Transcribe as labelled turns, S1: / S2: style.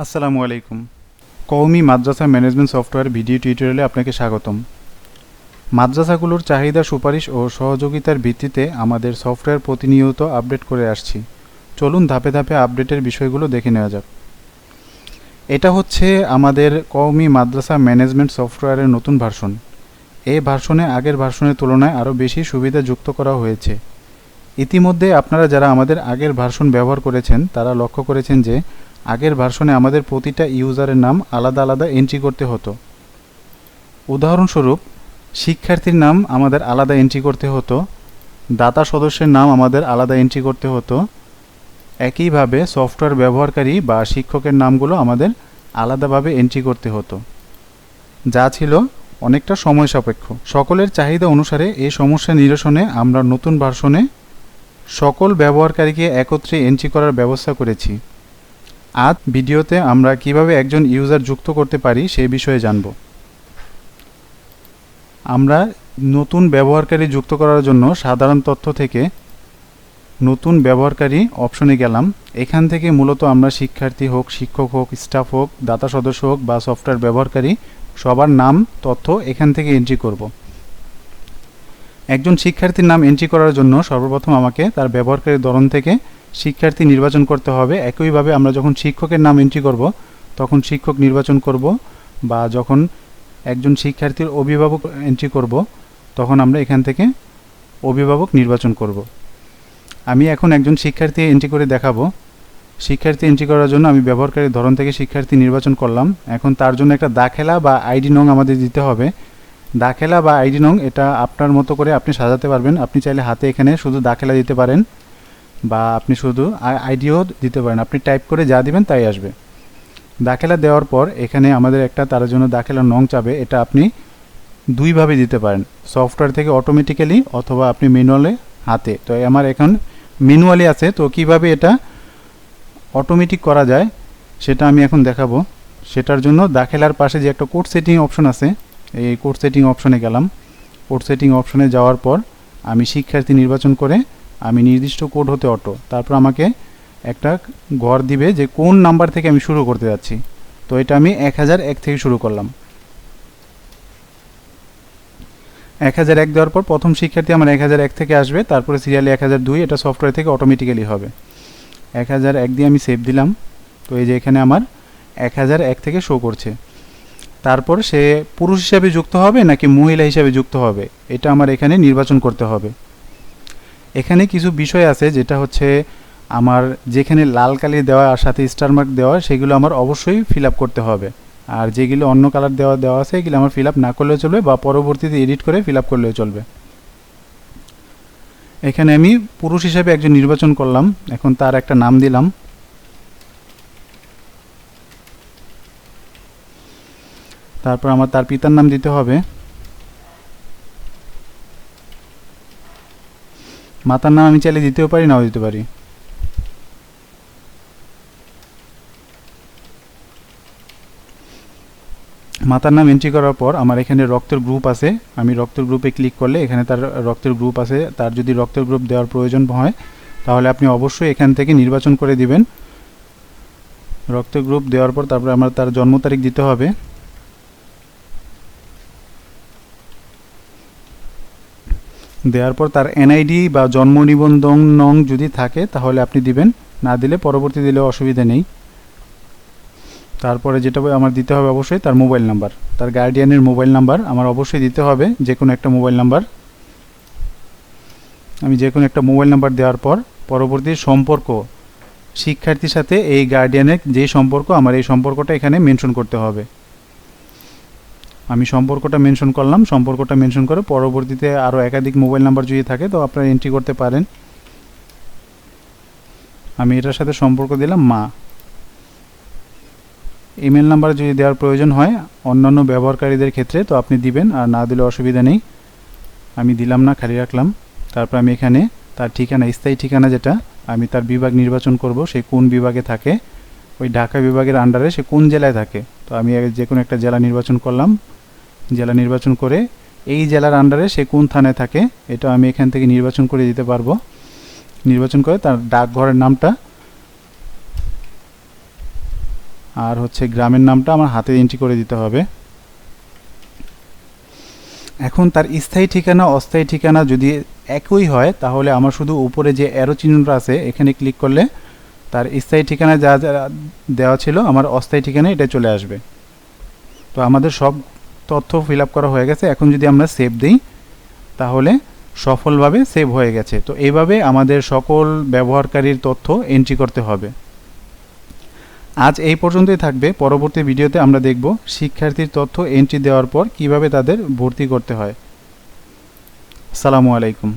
S1: আসসালামু আলাইকুম। কওমি মাদ্রাসা management software video টিউটোরিয়ালে আপনাকে স্বাগতম। মাদ্রাসাগুলোর চাহিদা, সুপারিশ ও সহযোগিতার ভিত্তিতে আমাদের সফটওয়্যার প্রতিনিয়ত আপডেট করে আসছি। চলুন ধাপে ধাপে আপডেটের বিষয়গুলো দেখে নেওয়া যাক। এটা হচ্ছে আমাদের কওমি মাদ্রাসা ম্যানেজমেন্ট সফটওয়্যারের নতুন ভার্সন। এই ভার্সনে আগের ভার্সনের তুলনায় আরও বেশি সুবিধা যুক্ত করা হয়েছে। ইতিমধ্যে আপনারা যারা আমাদের আগের ভার্সন ব্যবহার করেছেন, তারা লক্ষ্য করেছেন যে আগের ভার্সনে আমাদের প্রতিটা ইউজারের নাম আলাদা আলাদা এন্ট্রি করতে হতো। উদাহরণস্বরূপ, শিক্ষার্থীর নাম আমাদের আলাদা এন্ট্রি করতে হতো, দাতা সদস্যের নাম আমাদের আলাদা এন্ট্রি করতে হতো, একইভাবে সফটওয়্যার ব্যবহারকারী বা শিক্ষকের নামগুলো আমাদের আলাদাভাবে এন্ট্রি করতে হতো। যা ছিল অনেকটা সময় সাপেক্ষ। সকলের চাহিদা অনুসারে এই সমস্যা নিরসনে আমরা নতুন ভার্সনে সকল ব্যবহারকারীকে একত্রে এন্ট্রি করার ব্যবস্থা করেছি। আজ ভিডিওতে আমরা কীভাবে একজন ইউজার যুক্ত করতে পারি সেই বিষয়ে জানব। আমরা নতুন ব্যবহারকারী যুক্ত করার জন্য সাধারণ তথ্য থেকে নতুন ব্যবহারকারী অপশনে গেলাম। এখান থেকে মূলত আমরা শিক্ষার্থী হোক, শিক্ষক হোক স্টাফ হোক দাতা সদস্য হোক বা সফটওয়্যার ব্যবহারকারী সবার নাম, তথ্য এখান থেকে এন্ট্রি করব। একজন শিক্ষার্থীর নাম এন্ট্রি করার জন্য সর্বপ্রথম আমাকে তার ব্যবহারকারীর ধরন থেকে শিক্ষার্থী নির্বাচন করতে হবে। একইভাবে আমরা যখন শিক্ষকের নাম এন্ট্রি করব, তখন শিক্ষক নির্বাচন করব বা যখন একজন শিক্ষার্থীর অভিভাবক এন্ট্রি করব, তখন আমরা এখান থেকে অভিভাবক নির্বাচন করব। আমি এখন একজন শিক্ষার্থী এন্ট্রি করে দেখাবো। শিক্ষার্থী এন্ট্রি করার জন্য আমি ব্যবহারকারীর ধরন থেকে শিক্ষার্থী নির্বাচন করলাম। এখন তার জন্য একটা দাখেলা বা আইডি নং আমাদের দিতে হবে। দাখেলা বা আইডি নং, এটা আপনার মতো করে আপনি সাজাতে পারবেন। আপনি চাইলে হাতে এখানে শুধু দাখেলা দিতে পারেন। বা আপনি শুধু আইডিও দিতে পারেন। আপনি টাইপ করে যা দিবেন তাই আসবে। দাখেলা দেওয়ার পর এখানে আমাদের একটা তার জন্য দাখেলা নং চাবে। এটা আপনি দুইভাবে দিতে পারেন। সফটওয়্যার থেকে অটোমেটিক্যালি অথবা আপনি ম্যানুয়ালে হাতে। তো আমার এখন ম্যানুয়ালি আছে। তো কীভাবে এটা অটোমেটিক করা যায় সেটা আমি এখন দেখাবো। সেটার জন্য দাখেলার পাশে যে একটা কোড সেটিং অপশন আছে, এই কোড সেটিং অপশনে গেলাম। কোড সেটিং অপশনে যাওয়ার পর আমি শিক্ষার্থী নির্বাচন করে আমি নির্দিষ্ট কোড হতে অটো। তারপর আমাকে একটা ঘর দিবে যে কোন নাম্বার থেকে আমি শুরু করতে যাচ্ছি। তো এটা আমি এক হাজার এক থেকে শুরু করলাম। এক হাজার এক দেওয়ার পর প্রথম শিক্ষার্থী আমার এক হাজার এক থেকে আসবে, তারপরে সিরিয়ালে এক হাজার দুই, এটা সফটওয়্যার থেকে অটোমেটিক্যালি হবে। এক হাজার এক দিয়ে আমি সেভ দিলাম। তো এই যে এখানে আমার এক হাজার এক থেকে শো করছে। তারপর সে পুরুষ হিসাবে যুক্ত হবে নাকি মহিলা হিসাবে যুক্ত হবে? এটা আমার এখানে নির্বাচন করতে হবে। এখানে কিছু বিষয় আছে যেটা হচ্ছে আমার যেখানে লাল কালি দেওয়া আর সাথে স্টার মার্ক দেওয়া, সেগুলো আমার অবশ্যই ফিল করতে হবে। আর যেগুলো অন্য কালার দেওয়া দেওয়া আছে, এগুলো আমার ফিল না করলেও চলবে বা পরবর্তীতে এডিট করে ফিল করলেও চলবে। এখানে আমি পুরুষ হিসেবে একজন নির্বাচন করলাম। এখন তার একটা নাম দিলাম। তারপর আমার তার পিতার নাম দিতে হবে। মাতার নাম আমি চাইলে দিতেও পারি, নাও দিতে পারি। মাতার নাম এন্ট্রি করার পর আমার এখানে রক্তের গ্রুপ আছে। আমি রক্তের গ্রুপে ক্লিক করলে এখানে তার রক্তের গ্রুপ আছে। তার যদি রক্তের গ্রুপ দেওয়ার প্রয়োজন হয়, তাহলে আপনি অবশ্যই এখান থেকে নির্বাচন করে দিবেন। রক্তের গ্রুপ দেওয়ার পর তারপরে আমার তার জন্ম তারিখ দিতে হবে। দেওয়ার পর তার এনআইডি বা জন্ম নিবন্ধন নং যদি থাকে, তাহলে আপনি দিবেন। না দিলে পরবর্তী দিলে অসুবিধা নেই। তারপরে যেটা আমার দিতে হবে অবশ্যই তার মোবাইল নাম্বার। তার গার্ডিয়ানের মোবাইল নাম্বার আমার অবশ্যই দিতে হবে যে কোনো একটা মোবাইল নাম্বার। আমি যে কোনো একটা মোবাইল নাম্বার দেওয়ার পর পরবর্তী সম্পর্ক, শিক্ষার্থীর সাথে এই গার্ডিয়ানের যে সম্পর্ক, আমার এই সম্পর্কটা এখানে মেনশন করতে হবে। আমি সম্পর্কটা মেনশন করলাম, সম্পর্কটা মেনশন করে পরবর্তীতে আরও একাধিক মোবাইল নাম্বার যদি থাকে তো আপনারা এন্ট্রি করতে পারেন। আমি এটার সাথে সম্পর্ক দিলাম, মা। ইমেল নাম্বার যদি দেওয়ার প্রয়োজন হয়, অন্যান্য ব্যবহারকারীদের ক্ষেত্রে তো আপনি দিবেন, আর না দিলে অসুবিধা নেই। আমি দিলাম না, খালি রাখলাম। তারপর আমি এখানে তার ঠিকানা, স্থায়ী ঠিকানা যেটা, আমি তার বিভাগ নির্বাচন করব, সে কোন বিভাগে থাকে, ওই ঢাকা বিভাগের আন্ডারে সে কোন জেলায় থাকে। তো আমি যে কোনো একটা জেলা নির্বাচন করলাম জেলা নির্বাচন করে, এই জেলার আন্ডারে সে কোন থানায় থাকে, এটা আমি এখান থেকে নির্বাচন করে দিতে পারব। নির্বাচন করে তার ডাকঘরের নামটা। আর হচ্ছে গ্রামের নামটা আমার হাতে এন্ট্রি করে দিতে হবে। এখন তার স্থায়ী ঠিকানা, অস্থায়ী ঠিকানা যদি একই হয়, তাহলে আমার শুধু উপরে যে অ্যারো চিহ্নটা আছে, এখানে ক্লিক করলে তার স্থায়ী ঠিকানা যা যা দেওয়া ছিল, আমার অস্থায়ী ঠিকানা এটা চলে আসবে। তো আমাদের সব তথ্য ফিল করা হয়ে গেছে। এখন যদি আমরা সেভ দিই, তাহলে সফলভাবে সেভ হয়ে গেছে। তো এইভাবে আমাদের সকল ব্যবহারকারীর তথ্য এন্ট্রি করতে হবে। আজ এই পর্যন্তই থাকবে। পরবর্তী ভিডিওতে আমরা দেখব শিক্ষার্থীর তথ্য এন্ট্রি দেওয়ার পর কীভাবে তাদের ভর্তি করতে হয়। সালামু আলাইকুম।